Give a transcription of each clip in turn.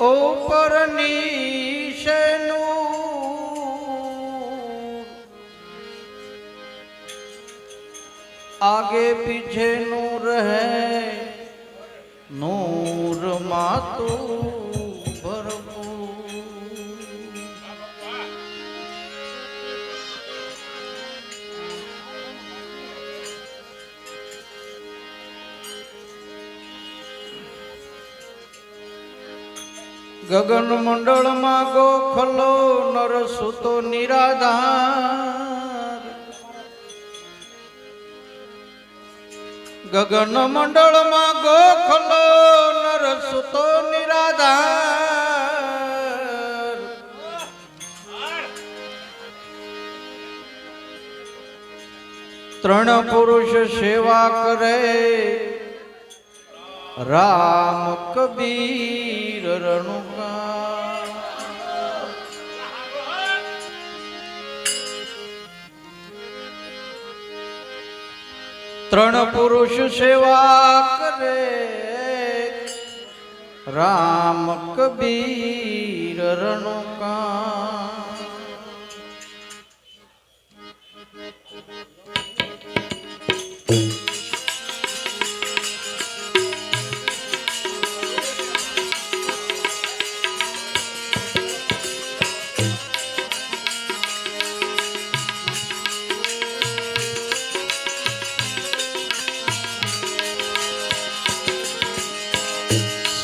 ઉપર નીશેનું આગે પીછે નું રહે નૂર માતું. ગગન મંડળમાં ગોખલો નર સુતો નિરાધાર. ગગન મંડળમાં ગોખલો નર સુતો નિરાધાર. ત્રણ પુરુષ સેવા કરે. રામ કબીર રણુકા ત્રણ પુરુષ સેવા કરે. રામ કબીર રણુકા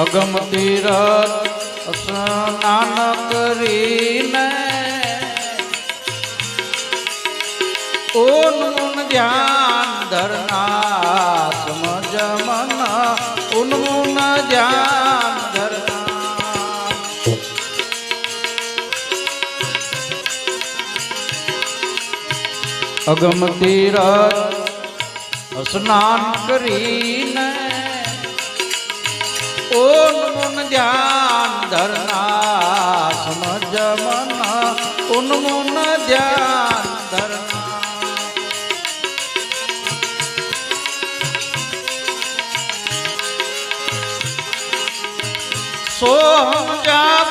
અગમ તીરથ સ્નાન કરીને ઉન ઉન ધ્યાન ધરના સમજ મન ઉન ઉન ધ્યાન ધરના અગમ તીરથ સ્નાન કરીને ઓમ મુન ધ્યાન ધરના સમજ મન ઉન્મુન ધ્યાન ધરના સોમ જાપ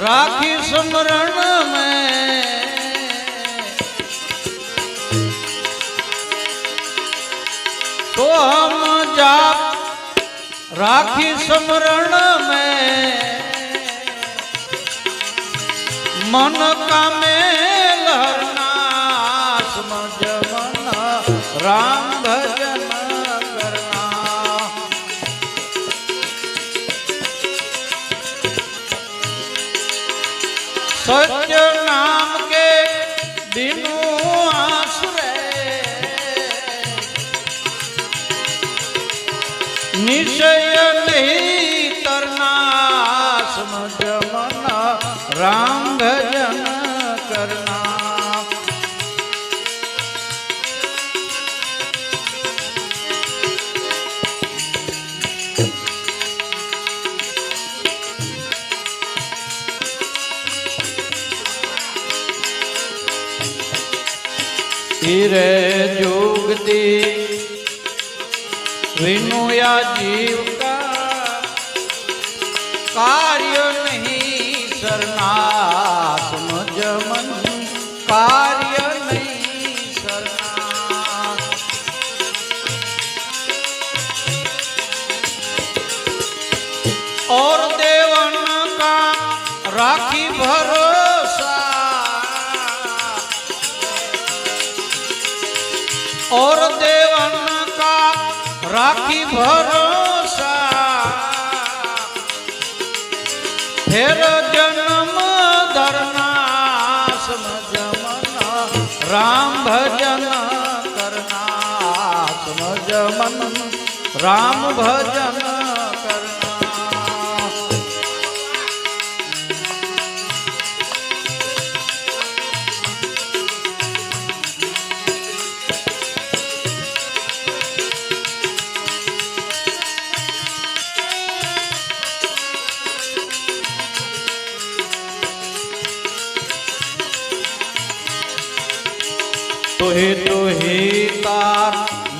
રાખી સ્મરણ મેં સોમ જાપ जाप राखी स्मरण में मन का में लहरना समझ मन राम भजन નિશ્ચય નહીં તરના સમજ મન રામ ભજન કરના હીરે જોગતી विनुया जीव का कार्य नहीं सरना राखी भरोसा। फिर जन्म धरनास राम भजन करना जमन राम भजन राम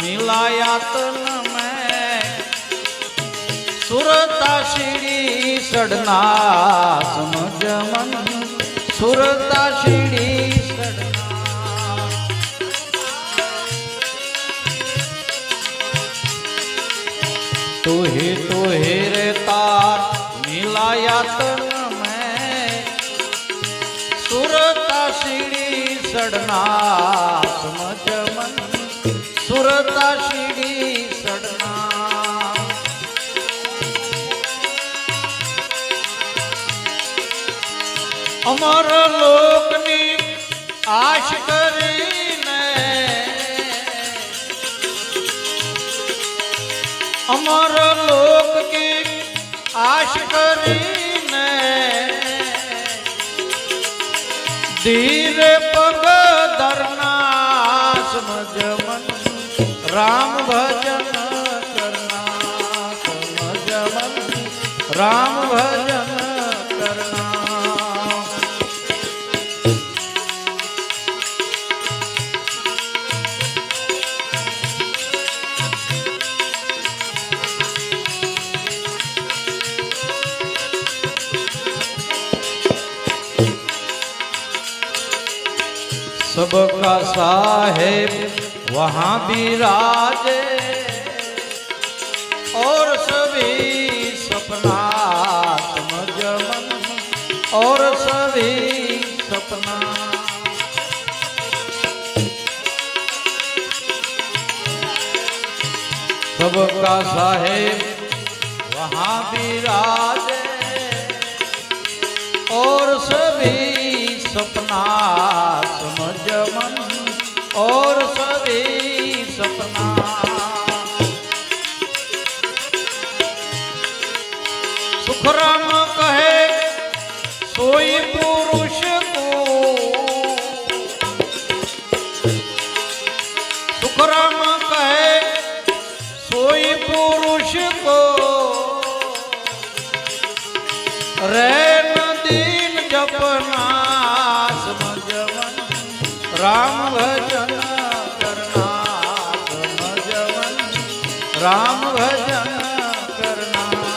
मिलाया तन में। सुरता सीढ़ी सड़ना समझ मन। सुरता सीढ़ी सड़ना तू रे तार मिलाया तन में। सुरता सीढ़ी સડના સમજમન સુરતા શિડી સડના. અમર લોકની આશ કરીને, અમર લોક કે આશ કરીને દી राम भजन करना समझ राम भजन करना सबका साहेब वहाँ विराजे और सभी सपना समझ और सभी सपना। सबका साहेब वहाँ विराजे सुखराम कहे, सोई पुरुष को। सुखराम सोई पुरुष को। रैन दीन जपना समझवन राम भजन करना समझवन राम